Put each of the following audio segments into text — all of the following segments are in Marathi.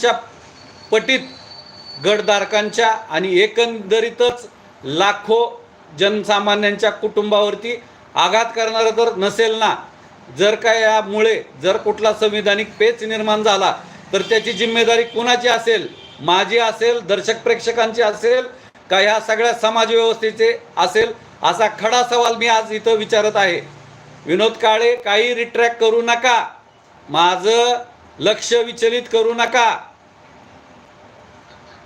च्या पटीत गडधारकांच्या आणि एकंदरीतच लाखो जनसामान्यांच्या कुटुंबावरती आघात करणारं तर नसेल ना. जर का यामुळे जर कुठला संविधानिक पेच निर्माण झाला तर त्याची जिम्मेदारी कुणाची असेल? माझी असेल? दर्शक प्रेक्षकांची असेल? का ह्या सगळ्या समाजव्यवस्थेचे असेल? असा खडा सवाल मी आज इथं विचारत आहे. विनोद काळे काही रिट्रॅक्ट करू नका. माझं लक्ष विचलित करू नका.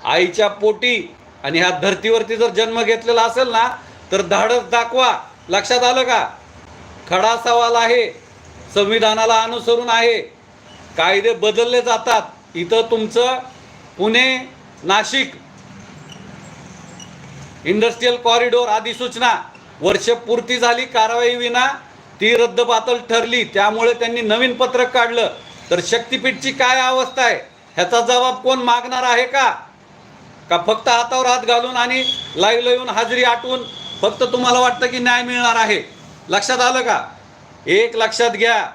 आईच्या पोटी आणि ह्या धर्तीवरती जर जन्म घेतलेला असेल ना तर धाडस दाखवा. लक्षात आलं का? खडा सवाल आहे संविधानाला अनुसरून आहे. कायदे बदलले जातात. इथं तुमचं पुणे नाशिक इंडस्ट्रीयल कॉरिडोर अधिसूचना वर्षपूर्ती झाली कारवाई विना ती रद्दबातल ठरली. त्यामुळे त्यांनी नवीन पत्रक काढलं. तर शक्तीपीठची काय अवस्था आहे? ह्याचा जबाब कोण मागणार आहे का? का फक्त हातावर हात घालून आणि लाईव्ह येऊन हाजरी आटवून फक्त तुम्हाला वाटतं की न्याय मिळणार आहे? लक्षात आलं का? एक लक्षात घ्या.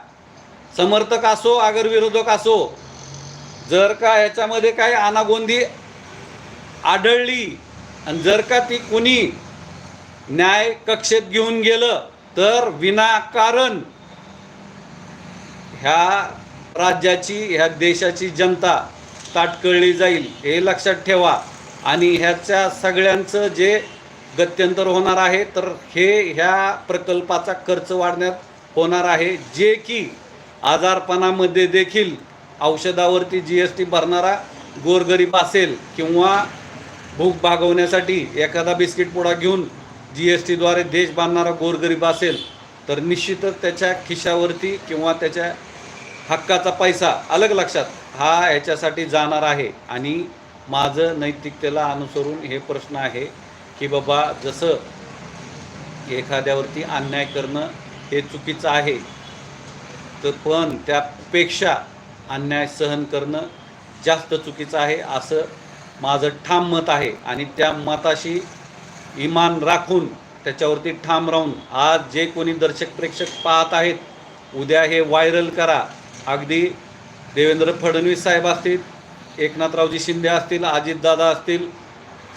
समर्थक असो आगर विरोधक असो जर का ह्याच्यामध्ये काही अनागोंदी आढळली आणि जर का ती कुणी न्याय कक्षेत घेऊन गेलं तर विनाकारण ह्या राज्याची ह्या देशाची जनता ताटकळली जाईल हे लक्षात ठेवा. आणि ह्याच्या सगळ्यांचं जे गत्यंतर होणार आहे तर हे ह्या प्रकल्पाचा खर्च वाढण्यात होणार आहे. जे की आजारपणामध्ये देखील औषधावरती जी एस टी भरणारा गोरगरीब असेल किंवा भूक भागवण्यासाठी एखादा बिस्किट पुडा घेऊन जी एस टीद्वारे देश बांधणारा गोरगरीब असेल तर निश्चितच त्याच्या खिशावरती किंवा त्याच्या हक्काचा पैसा अलग लक्षात हा ह्याच्यासाठी जाणार आहे. आणि माझं नैतिकतेला अनुसरून हे प्रश्न आहे की बाबा जसं एखाद्यावरती अन्याय करणं हे चुकीचं आहे तर पण त्यापेक्षा अन्याय सहन करणं जास्त चुकीचं आहे असं माझं ठाम मत आहे. आणि त्या मताशी इमान राखून त्याच्यावरती ठाम राहून आज जे कोणी दर्शक प्रेक्षक पाहत आहेत उद्या हे व्हायरल करा. अगदी देवेंद्र फडणवीस साहेब असतील एकनाथरावजी शिंदे असतील अजितदादा असतील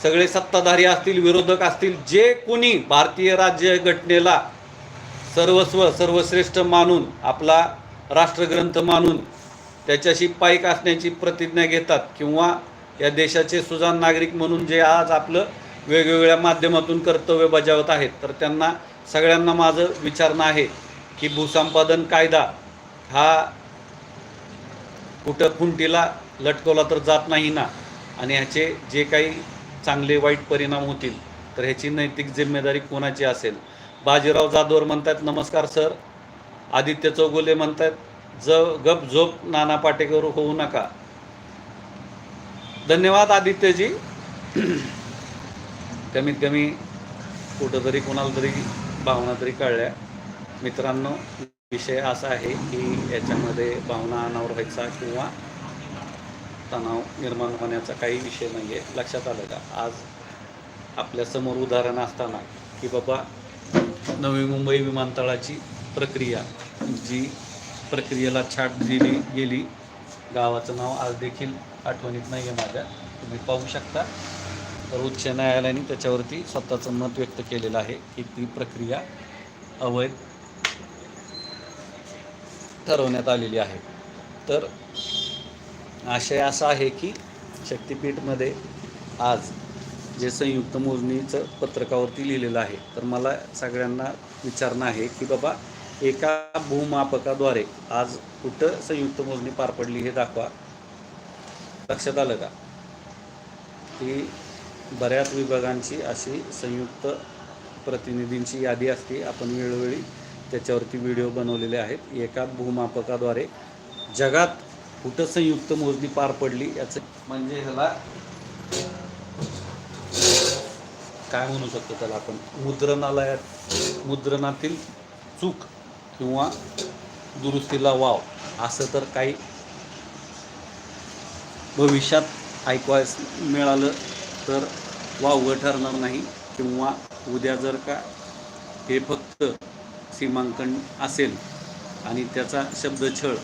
सगळे सत्ताधारी असतील विरोधक असतील जे कोणी भारतीय राज्यघटनेला सर्वस्व सर्वश्रेष्ठ मानून आपला राष्ट्रग्रंथ मानून त्याच्याशी पाईक असण्याची प्रतिज्ञा घेतात किंवा या देशाचे सुजाण नागरिक म्हणून जे आज आपलं वेगवेगळ्या माध्यमातून कर्तव्य बजावत आहेत तर त्यांना सगळ्यांना माझं विचारणं आहे की भूसंपादन कायदा हा कुठं खुंटीला लटकवला तर जात नाही ना. आणि ह्याचे जे काही चांगले वाईट परिणाम होतील तर ह्याची नैतिक जिम्मेदारी कोणाची असेल? बाजीराव जाधवर म्हणतात नमस्कार सर. आदित्य चौगुले म्हणतात ज गप झोप नाना पाटेकर होऊ नका. धन्यवाद आदित्यजी. कमीत कमी कुठंतरी कोणाला तरी भावना तरी कळल्या. मित्रांनो विषय असा आहे की याच्यामध्ये भावना अनावर व्हायचा किंवा तणाव निर्माण होण्याचा काही विषय नाही आहे लक्षात आलं का? आज आपल्यासमोर उदाहरण असताना की बाबा नवी मुंबई विमानतळाची प्रक्रिया जी प्रक्रियेला छाट दिली गेली. गावाचं नाव आज देखील आठवणीत नाही आहे माझ्या. तुम्ही पाहू शकता. तर उच्च न्यायालयाने त्याच्यावरती स्वतःचं मत व्यक्त केलेलं आहे की ती प्रक्रिया अवैध ठरवण्यात आलेली आहे. तर आशय असा आहे की शक्तिपीठमध्ये आज जे संयुक्त मोजणीचं पत्रकावरती लिहिलेलं आहे तर मला सगळ्यांना विचारणं आहे की बाबा एका भूमापकाद्वारे आज कुठं संयुक्त मोजणी पार पडली हे दाखवा. लक्षात आलं का? की बऱ्याच विभागांची अशी संयुक्त प्रतिनिधींची यादी असते आपण वेळोवेळी त्याच्यावरती व्हिडिओ बनवलेले आहेत. एका भूमापकाद्वारे जगात कुठं संयुक्त मोजणी पार पडली याचं म्हणजे ह्याला काय म्हणू शकतो त्याला आपण? मुद्रणालयात मुद्रणातील चूक किंवा दुरुस्तीला वाव असं तर काही भविष्यात ऐकवायस मिळालं तर वावगं ठरणार नाही. किंवा उद्या जर का हे फक्त सीमांकन असेल आणि त्याचा शब्दछळ